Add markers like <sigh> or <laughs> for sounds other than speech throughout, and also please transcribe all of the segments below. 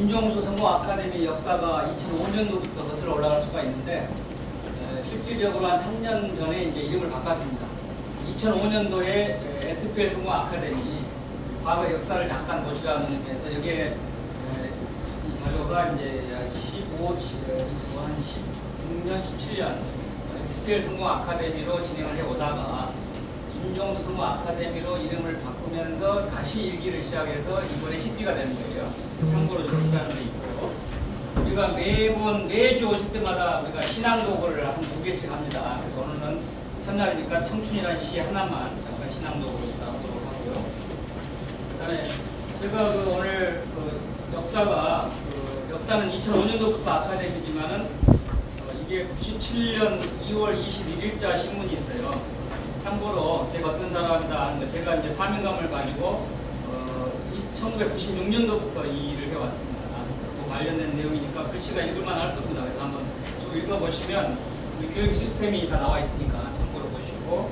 김종수 성공 아카데미 역사가 2005년도부터 거슬러 올라갈 수가 있는데 에, 실질적으로 한 3년 전에 이제 이름을 바꿨습니다. 2005년도에 SPL 성공 아카데미 과거 역사를 잠깐 보시라는 의미에서 여기에 에, 이 자료가 이제 15, 한 16년, 17년 SPL 성공 아카데미로 진행을 해 오다가 김종수 성공 아카데미로 이름을 바꾸면서 다시 일기를 시작해서 이번에 10기가 되는 거예요. 참고로 좀데 있고요. 우리가 매번 매주 오실 때마다 우리가 신앙독을 한두 개씩 합니다. 그래서 오늘은 첫날이니까 청춘이라는 시 하나만 잠깐 신앙독으로 나오도록 하고요. 그다음에 제가 그 오늘 그 역사가 그 역사는 2005년도부터 아카데미지만은 어, 이게 97년 2월 21일자 신문이 있어요. 참고로 제가 어떤 사람이다 하는 거 제가 이제 사명감을 가지고 어, 1996년도부터 이 일을 해왔습니다. 또 관련된 내용이니까 글씨가 읽을만 할 겁니다. 그래서 한번 쭉 읽어보시면 우리 교육 시스템이 다 나와 있으니까 참고로 보시고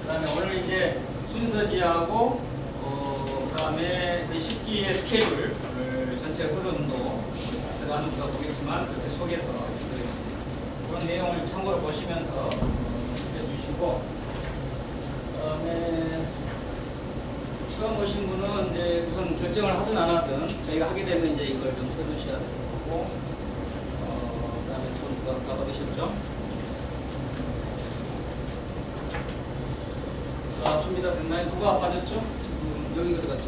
그 다음에 오늘 이제 순서지하고 어, 그 다음에 그 10기의 스케줄 을 전체 흐름도 들어가는 거 보겠지만 전체 속에서 들어있습니다. 그런 내용을 참고로 보시면서 해주시고 그다음에 처음 오신 분은 이제 우선 결정을 하든 안 하든 저희가 하게 되면 이제 이걸 좀 써주셔야 될 거고 어, 그다음에 또 누가 가봐주셨죠? 자 준비 다 됐나요? 누가 빠졌죠? 지금 여기 어디 갔죠?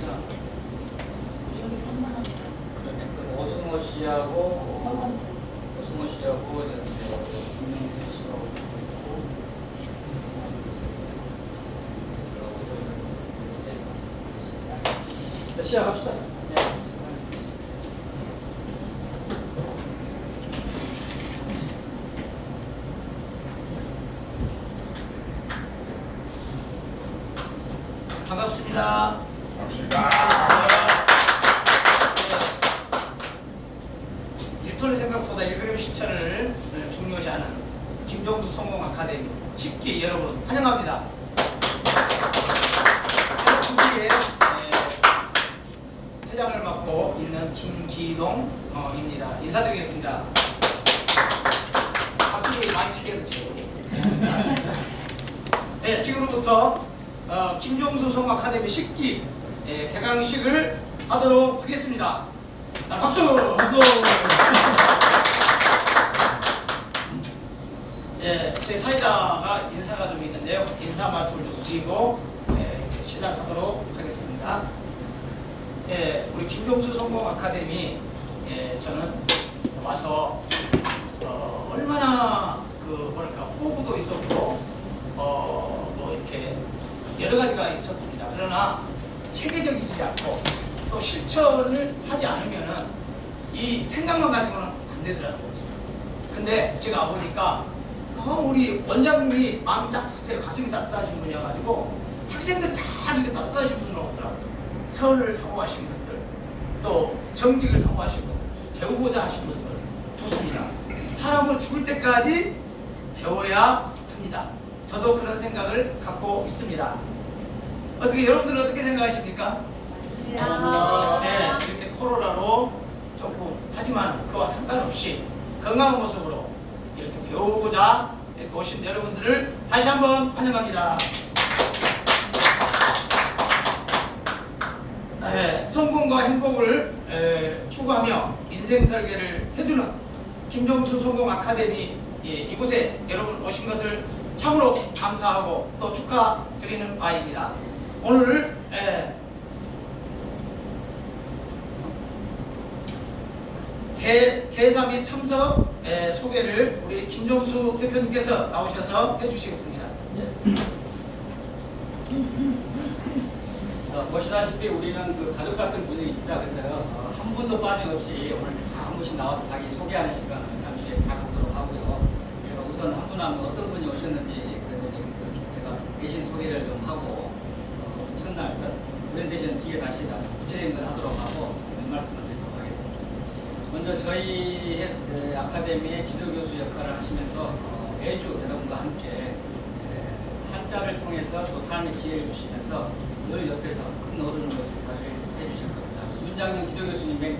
자, 그러면 그 오승호 씨하고 오승호 씨하고 이제 김명수 씨하고 있고 자, 시작합시다. 네. 반갑습니다. 일톤의 생각보다 1그램 실천을 중요시하는 김종수 성공 아카데미 10기 여러분 환영합니다. 특기의 회장을 맡고 있는 김기동입니다. 인사드리겠습니다. 박수를 많이 해주세요. <laughs> 네, 지금부터 어, 김종수 성공 아카데미 10기 예, 개강식을 하도록 하겠습니다. 자, 박수! 박수! 예, 제 사회자가 인사가 좀 있는데요. 인사 말씀을 좀 드리고 예, 시작하도록 하겠습니다. 예, 우리 김종수 성공 아카데미 예, 저는 와서 어, 얼마나 그 뭐랄까 호구도 있었고 어, 뭐 이렇게 여러 가지가 있었습니다. 그러나 체계적이지 않고 또 실천을 하지 않으면은 이 생각만 가지고는 안 되더라고요. 근데 제가 와보니까 너무 우리 원장님이 마음이 따뜻해요. 가슴이 따뜻하신 분이어가지고 학생들 다 이렇게 따뜻하신 분으로. 선을 사고하신 분들, 또 정직을 사고하신 분들, 배우고자 하신 분들 좋습니다. 사람은 죽을 때까지 배워야 합니다. 저도 그런 생각을 갖고 있습니다. 어떻게 여러분들은 어떻게 생각하십니까? 네, 이렇게 코로나로 조금 하지만 그와 상관없이 건강한 모습으로 이렇게 배우고자 이렇게 오신 여러분들을 다시 한번 환영합니다. 네, 성공과 행복을 에, 추구하며 인생 설계를 해주는 김종수 성공 아카데미 예, 이곳에 여러분 오신 것을 참으로 감사하고 또 축하드리는 바입니다. 오늘 에, 개, 개3위 참석 에, 소개를 우리 김종수 대표님께서 나오셔서 해주시겠습니다. 어, 보시다시피 우리는 그 가족 같은 분위기입니다. 그래서요, 어, 한 분도 빠짐없이 오늘 다 한 분씩 나와서 자기 소개하는 시간을 잠시 후에 다 갖도록 하고요. 제가 우선 한 분 한분 어떤 분이 오셨는지 그래도 좀 이렇게 제가 대신 소개를 좀 하고 어, 첫날 오리엔테이션 뒤에 다시 다 구체적인 걸 하도록 하고 몇 말씀을 드리도록 하겠습니다. 먼저 저희 해- 그 아카데미의 지도교수 역할을 하시면서 어, 매주 여러분과 함께 에, 한자를 통해서 또 삶의 지혜를 주시면서 늘 옆에서 큰 어른으로서 잘 해주실 겁니다. 김장영 지도교수님의